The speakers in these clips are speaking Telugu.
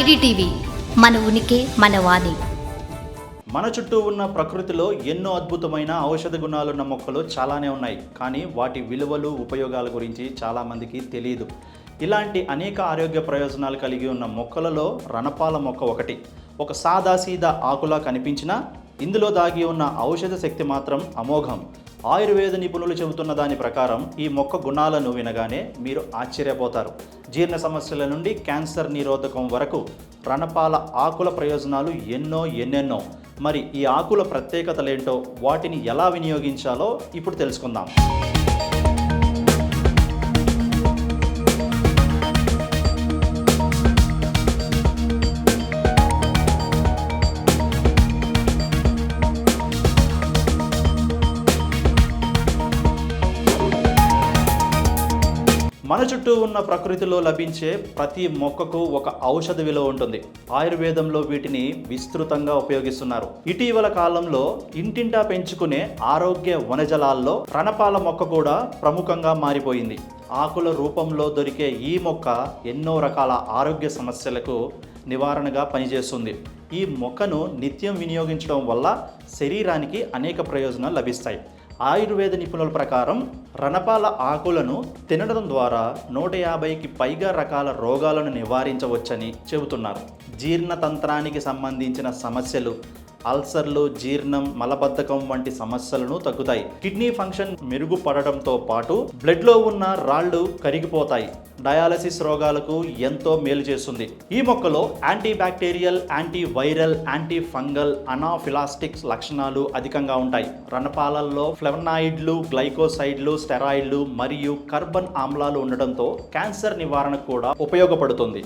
ఐడిటీవీ మన ఉనికి మన వాణి. మన చుట్టూ ఉన్న ప్రకృతిలో ఎన్నో అద్భుతమైన ఔషధ గుణాలున్న మొక్కలు చాలానే ఉన్నాయి. కానీ వాటి విలువలు ఉపయోగాల గురించి చాలామందికి తెలియదు. ఇలాంటి అనేక ఆరోగ్య ప్రయోజనాలు కలిగి ఉన్న మొక్కలలో రణపాల మొక్క ఒకటి. ఒక సాదాసీదా ఆకులా కనిపించినా ఇందులో దాగి ఉన్న ఔషధ శక్తి మాత్రం అమోఘం. ఆయుర్వేద నిపుణులు చెబుతున్న దాని ప్రకారం ఈ మొక్క గుణాలను వినగానే మీరు ఆశ్చర్యపోతారు. జీర్ణ సమస్యల నుండి క్యాన్సర్ నిరోధకం వరకు రణపాల ఆకుల ప్రయోజనాలు ఎన్నో ఎన్నెన్నో. మరి ఈ ఆకుల ప్రత్యేకతలేంటో వాటిని ఎలా వినియోగించాలో ఇప్పుడు తెలుసుకుందాం. మన చుట్టూ ఉన్న ప్రకృతిలో లభించే ప్రతి మొక్కకు ఒక ఔషధ విలువ ఉంటుంది. ఆయుర్వేదంలో వీటిని విస్తృతంగా ఉపయోగిస్తున్నారు. ఇటీవల కాలంలో ఇంటింటా పెంచుకునే ఆరోగ్య వనజలాల్లో రణపాల మొక్క కూడా ప్రముఖంగా మారిపోయింది. ఆకుల రూపంలో దొరికే ఈ మొక్క ఎన్నో రకాల ఆరోగ్య సమస్యలకు నివారణగా పనిచేస్తుంది. ఈ మొక్కను నిత్యం వినియోగించడం వల్ల శరీరానికి అనేక ప్రయోజనాలు లభిస్తాయి. ఆయుర్వేద నిపుణుల ప్రకారం రణపాల ఆకులను తినడం ద్వారా నూట యాభైకి పైగా రకాల రోగాలను నివారించవచ్చని చెబుతున్నారు. జీర్ణతంత్రానికి సంబంధించిన సమస్యలు అల్సర్లు జీర్ణం మలబద్ధకం వంటి సమస్యలను తగ్గుతాయి. కిడ్నీ ఫంక్షన్ మెరుగుపడడంతో పాటు బ్లడ్లో ఉన్న రాళ్ళు కరిగిపోతాయి. డయాలసిస్ రోగాలకు ఎంతో మేలు చేస్తుంది. ఈ మొక్కలో anti bacterial anti viral anti fungal అనాఫిలాస్టిక్స్ లక్షణాలు అధికంగా ఉంటాయి. రణపాలల్లో ఫ్లెవనాయిడ్లు గ్లైకోసైడ్లు స్టెరాయిడ్లు మరియు కార్బన్ ఆమ్లాలు ఉండడంతో క్యాన్సర్ నివారణకు కూడా ఉపయోగపడుతుంది.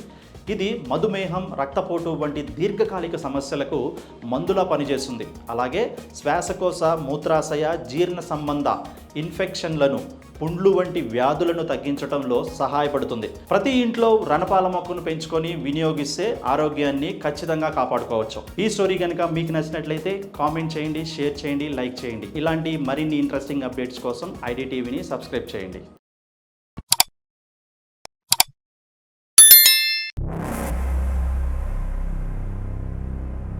ఇది మధుమేహం రక్తపోటు వంటి దీర్ఘకాలిక సమస్యలకు మందులా పనిచేస్తుంది. అలాగే శ్వాసకోశ మూత్రాశయ జీర్ణ సంబంధ ఇన్ఫెక్షన్లను పుండ్లు వంటి వ్యాధులను తగ్గించడంలో సహాయపడుతుంది. ప్రతి ఇంట్లో రణపాల మొక్కను పెంచుకొని వినియోగిస్తే ఆరోగ్యాన్ని ఖచ్చితంగా కాపాడుకోవచ్చు. ఈ స్టోరీ కనుక మీకు నచ్చినట్లయితే కామెంట్ చేయండి షేర్ చేయండి లైక్ చేయండి. ఇలాంటి మరిన్ని ఇంట్రెస్టింగ్ అప్డేట్స్ కోసం ఐడి టీవీని సబ్స్క్రైబ్ చేయండి.